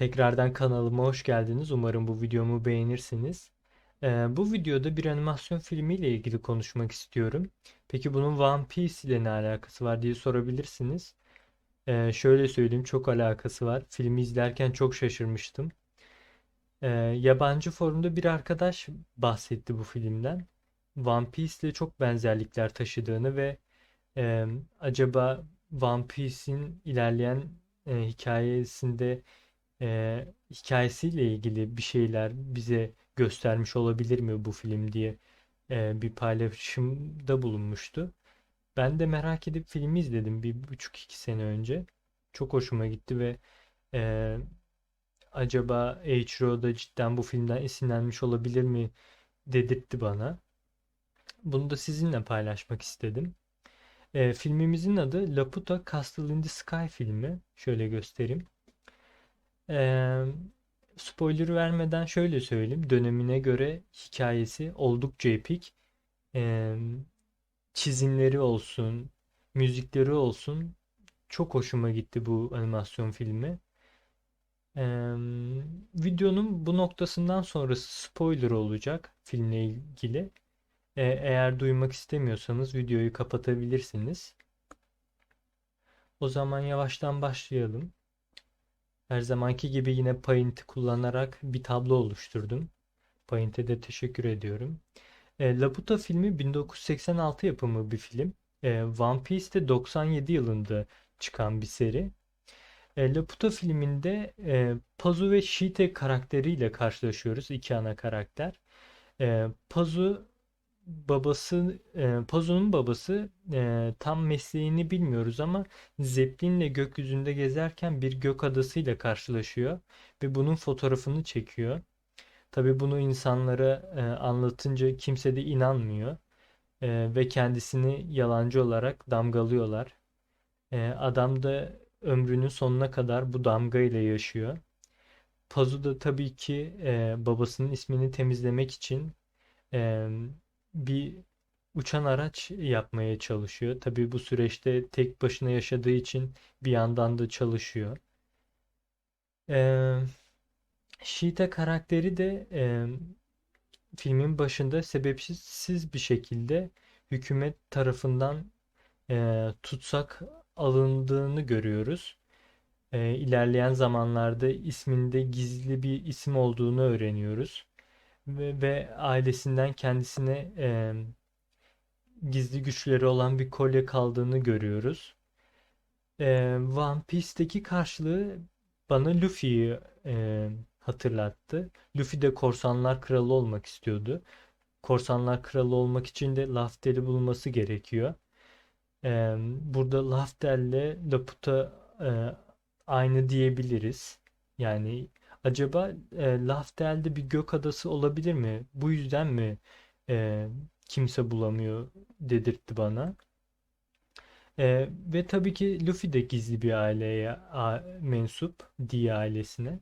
Tekrardan kanalıma hoş geldiniz. Umarım bu videomu beğenirsiniz. Ee, bu videoda bir animasyon filmiyle ilgili konuşmak istiyorum. Peki bunun One Piece ile ne alakası var diye sorabilirsiniz. Ee, şöyle söyleyeyim çok alakası var. Filmi izlerken çok şaşırmıştım. Ee, yabancı forumda bir arkadaş bahsetti bu filmden. One Piece ile çok benzerlikler taşıdığını ve e, acaba One Piece'in ilerleyen e, hikayesinde e, hikayesiyle ilgili bir şeyler bize göstermiş olabilir mi bu film diye e, bir paylaşımda bulunmuştu. Ben de merak edip filmi izledim bir buçuk iki sene önce. Çok hoşuma gitti ve e, acaba Eiichiro da cidden bu filmden esinlenmiş olabilir mi dedirtti bana. Bunu da sizinle paylaşmak istedim. E, filmimizin adı Laputa Castle in the Sky filmi. Şöyle göstereyim. Ee, spoiler vermeden şöyle söyleyeyim. Dönemine göre hikayesi oldukça epik. Ee, çizimleri olsun, müzikleri olsun. Çok hoşuma gitti bu animasyon filmi. Ee, videonun bu noktasından sonrası spoiler olacak filmle ilgili. Ee, eğer duymak istemiyorsanız videoyu kapatabilirsiniz. O zaman yavaştan başlayalım. Her zamanki gibi yine Paint'i kullanarak bir tablo oluşturdum. Paint'e de teşekkür ediyorum. E, Laputa filmi 1986 yapımı bir film. E, One Piece de 97 yılında çıkan bir seri. E, Laputa filminde e, Pazu ve Shite karakteriyle karşılaşıyoruz. iki ana karakter. E, Pazu babası e, Pazu'nun babası e, tam mesleğini bilmiyoruz ama Zeppelin'le gökyüzünde gezerken bir gök adasıyla karşılaşıyor ve bunun fotoğrafını çekiyor. Tabii bunu insanlara e, anlatınca kimse de inanmıyor e, ve kendisini yalancı olarak damgalıyorlar. E, adam da ömrünün sonuna kadar bu damga ile yaşıyor. Pazu da tabii ki e, babasının ismini temizlemek için e, bir uçan araç yapmaya çalışıyor. Tabii bu süreçte tek başına yaşadığı için bir yandan da çalışıyor. Ee, Sheeta karakteri de e, filmin başında sebepsiz bir şekilde hükümet tarafından e, tutsak alındığını görüyoruz. E, ilerleyen zamanlarda isminde gizli bir isim olduğunu öğreniyoruz ve, ve ailesinden kendisine e, gizli güçleri olan bir kolye kaldığını görüyoruz. E, One Piece'teki karşılığı bana Luffy'yi e, hatırlattı. Luffy de Korsanlar Kralı olmak istiyordu. Korsanlar Kralı olmak için de Laftel'i bulması gerekiyor. E, burada Laftel ile Laputa e, aynı diyebiliriz. Yani Acaba e, Laftel'de bir gök adası olabilir mi? Bu yüzden mi e, kimse bulamıyor dedirtti bana. E, ve tabii ki Luffy de gizli bir aileye a, mensup, D ailesine.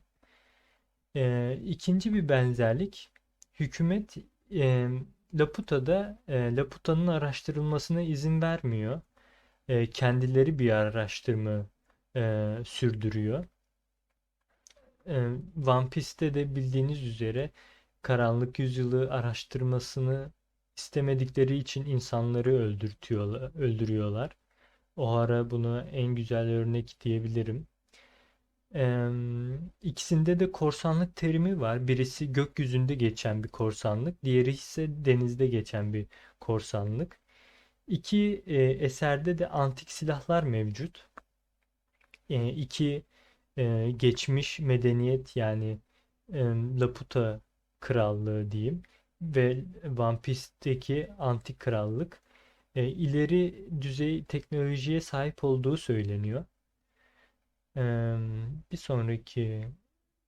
E, ikinci bir benzerlik, hükümet e, Laputa'da e, Laputa'nın araştırılmasına izin vermiyor. E, kendileri bir araştırma e, sürdürüyor. Ee, One Piece'te de bildiğiniz üzere karanlık yüzyılı araştırmasını istemedikleri için insanları öldürtüyorlar, öldürüyorlar. O ara bunu en güzel örnek diyebilirim. Ee, ikisinde de korsanlık terimi var. Birisi gökyüzünde geçen bir korsanlık, diğeri ise denizde geçen bir korsanlık. İki e, eserde de antik silahlar mevcut. E, iki e, geçmiş medeniyet yani e, Laputa krallığı diyeyim ve One Piece'teki antik krallık e, ileri düzey teknolojiye sahip olduğu söyleniyor. E, bir sonraki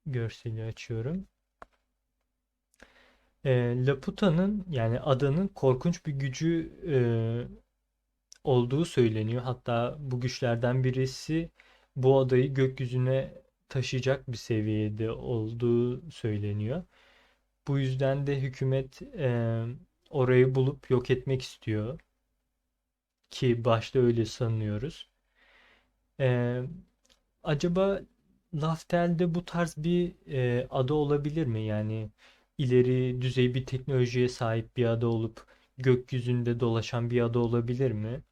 görseli açıyorum. E, Laputa'nın yani adanın korkunç bir gücü e, olduğu söyleniyor. Hatta bu güçlerden birisi bu adayı gökyüzüne taşıyacak bir seviyede olduğu söyleniyor. Bu yüzden de hükümet e, orayı bulup yok etmek istiyor. Ki başta öyle sanıyoruz. E, acaba Laftel'de bu tarz bir e, ada olabilir mi? Yani ileri düzey bir teknolojiye sahip bir ada olup gökyüzünde dolaşan bir ada olabilir mi?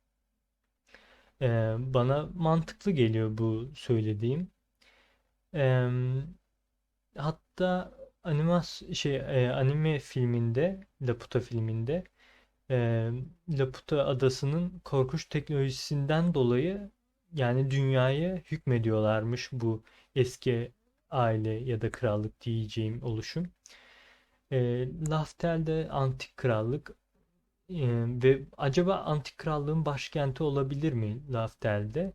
E, bana mantıklı geliyor bu söylediğim. E, hatta animas şey e, anime filminde, Laputa filminde e, Laputa adasının korkunç teknolojisinden dolayı yani dünyaya hükmediyorlarmış bu eski aile ya da krallık diyeceğim oluşum. E, Laftel'de antik krallık e, ve acaba antik krallığın başkenti olabilir mi Laftel'de?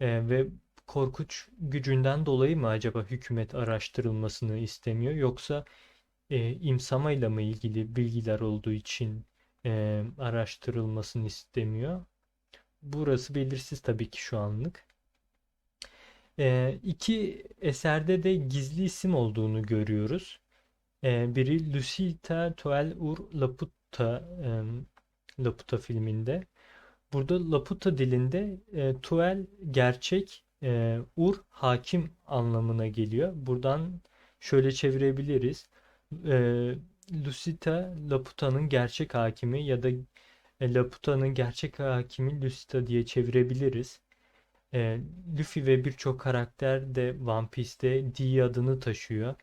E, ve korkunç gücünden dolayı mı acaba hükümet araştırılmasını istemiyor yoksa e, imsamayla mı ilgili bilgiler olduğu için e, araştırılmasını istemiyor? Burası belirsiz tabii ki şu anlık. E, iki eserde de gizli isim olduğunu görüyoruz. E, biri Lucita Toel ur Laputa e, Laputa filminde. Burada Laputa dilinde e, Tuel gerçek, e, Ur hakim anlamına geliyor. Buradan şöyle çevirebiliriz. E, Lucita Laputa'nın gerçek hakimi ya da e, Laputa'nın gerçek hakimi Lucita diye çevirebiliriz. E, Luffy ve birçok karakter de One Piece'te D adını taşıyor.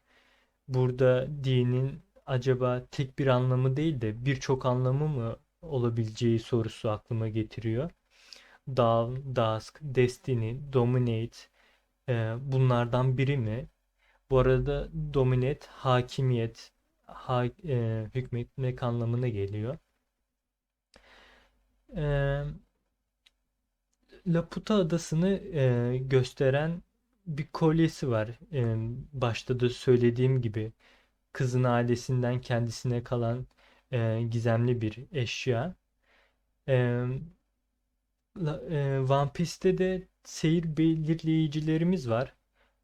Burada D'nin acaba tek bir anlamı değil de birçok anlamı mı olabileceği sorusu aklıma getiriyor. Dawn, Dusk, Destiny, Dominate e, bunlardan biri mi? Bu arada Dominate hakimiyet, ha, e, hükmetmek anlamına geliyor. E, Laputa adasını e, gösteren bir kolyesi var. E, başta da söylediğim gibi kızın ailesinden kendisine kalan e, gizemli bir eşya. E, e, One Piece'te de seyir belirleyicilerimiz var.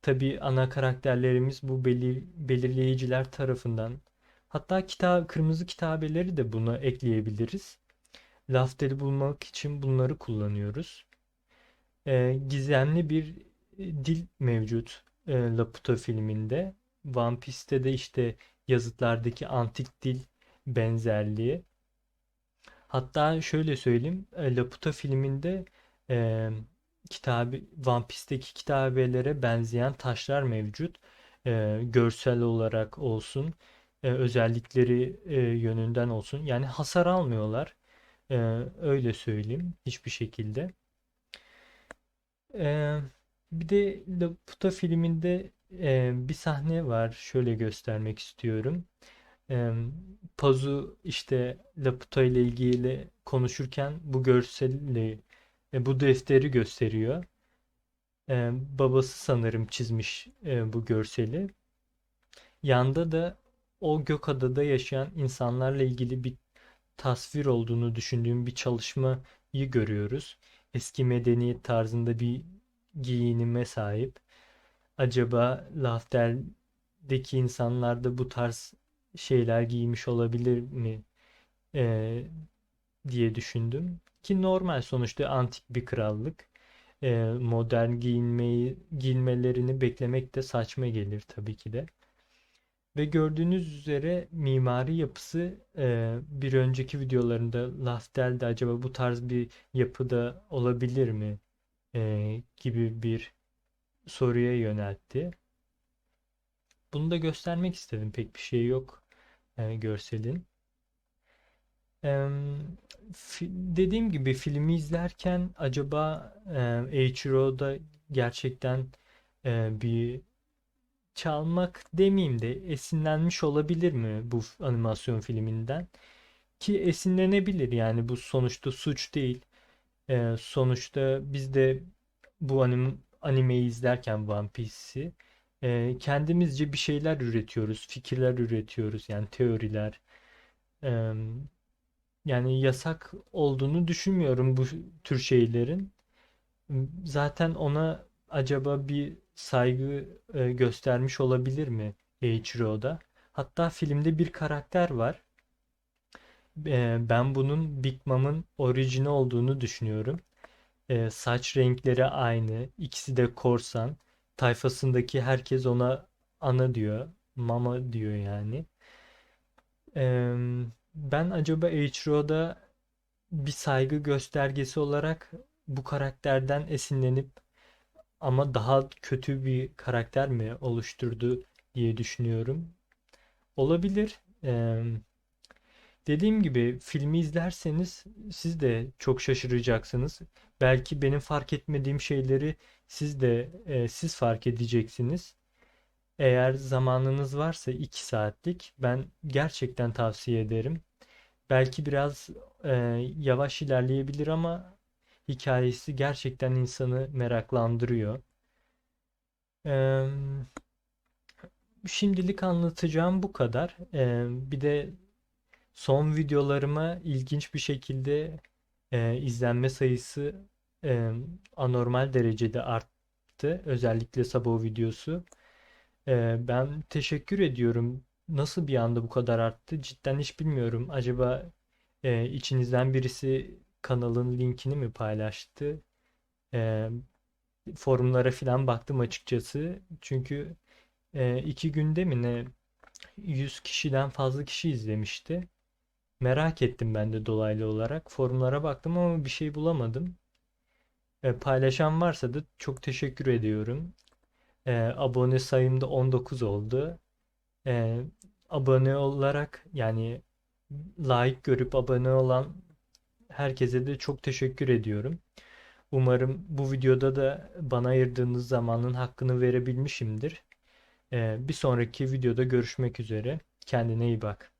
Tabii ana karakterlerimiz bu belir belirleyiciler tarafından. Hatta kitap, kırmızı kitabeleri de buna ekleyebiliriz. Lafteri bulmak için bunları kullanıyoruz. E, gizemli bir dil mevcut e, Laputa filminde. One Piece'te de işte yazıtlardaki antik dil benzerliği. Hatta şöyle söyleyeyim. e, Laputa filminde e, kitabı One Piece'teki kitabelere benzeyen taşlar mevcut. E, görsel olarak olsun, e, özellikleri e, yönünden olsun. Yani hasar almıyorlar. E, öyle söyleyeyim hiçbir şekilde. E, bir de Laputa filminde e, bir sahne var. Şöyle göstermek istiyorum. E, Pazu işte Laputa ile ilgili konuşurken bu görseli, e, bu defteri gösteriyor. E, babası sanırım çizmiş e, bu görseli. Yanda da o Gökada'da yaşayan insanlarla ilgili bir tasvir olduğunu düşündüğüm bir çalışmayı görüyoruz. Eski medeniyet tarzında bir giyinime sahip. Acaba Laftel'deki insanlar da bu tarz şeyler giymiş olabilir mi e, diye düşündüm. Ki normal sonuçta antik bir krallık. E, modern giyinmeyi giyinmelerini beklemek de saçma gelir tabii ki de. Ve gördüğünüz üzere mimari yapısı e, bir önceki videolarında Laftel'de acaba bu tarz bir yapıda olabilir mi e, gibi bir soruya yöneltti. Bunu da göstermek istedim. Pek bir şey yok e, görselin. E, dediğim gibi filmi izlerken acaba e, Eiichiro'da gerçekten e, bir çalmak demeyeyim de esinlenmiş olabilir mi bu animasyon filminden? Ki esinlenebilir yani bu sonuçta suç değil. E, sonuçta biz de bu anim, animeyi izlerken One Piece'i e, kendimizce bir şeyler üretiyoruz, fikirler üretiyoruz yani teoriler. E, yani yasak olduğunu düşünmüyorum bu tür şeylerin. Zaten ona acaba bir saygı e, göstermiş olabilir mi Eiichiro'da? Hatta filmde bir karakter var. E, ben bunun Big Mom'ın orijini olduğunu düşünüyorum. E, saç renkleri aynı. İkisi de korsan. tayfasındaki herkes ona ana diyor. Mama diyor yani. Eee, ben acaba Eiichiro'da bir saygı göstergesi olarak bu karakterden esinlenip ama daha kötü bir karakter mi oluşturdu diye düşünüyorum. Olabilir. Eee, dediğim gibi filmi izlerseniz siz de çok şaşıracaksınız. Belki benim fark etmediğim şeyleri siz de e, siz fark edeceksiniz. Eğer zamanınız varsa 2 saatlik ben gerçekten tavsiye ederim. Belki biraz e, yavaş ilerleyebilir ama hikayesi gerçekten insanı meraklandırıyor. Eee, şimdilik anlatacağım bu kadar. Eee, bir de son videolarıma ilginç bir şekilde e, izlenme sayısı e, anormal derecede arttı. Özellikle Sabo videosu. E, ben teşekkür ediyorum. Nasıl bir anda bu kadar arttı? Cidden hiç bilmiyorum. Acaba e, içinizden birisi kanalın linkini mi paylaştı? E, forumlara falan baktım açıkçası. Çünkü e, iki günde mi ne 100 kişiden fazla kişi izlemişti. Merak ettim ben de dolaylı olarak. Forumlara baktım ama bir şey bulamadım. E, paylaşan varsa da çok teşekkür ediyorum. E, abone sayım da 19 oldu. E, abone olarak yani like görüp abone olan herkese de çok teşekkür ediyorum. Umarım bu videoda da bana ayırdığınız zamanın hakkını verebilmişimdir. E, bir sonraki videoda görüşmek üzere. Kendine iyi bak.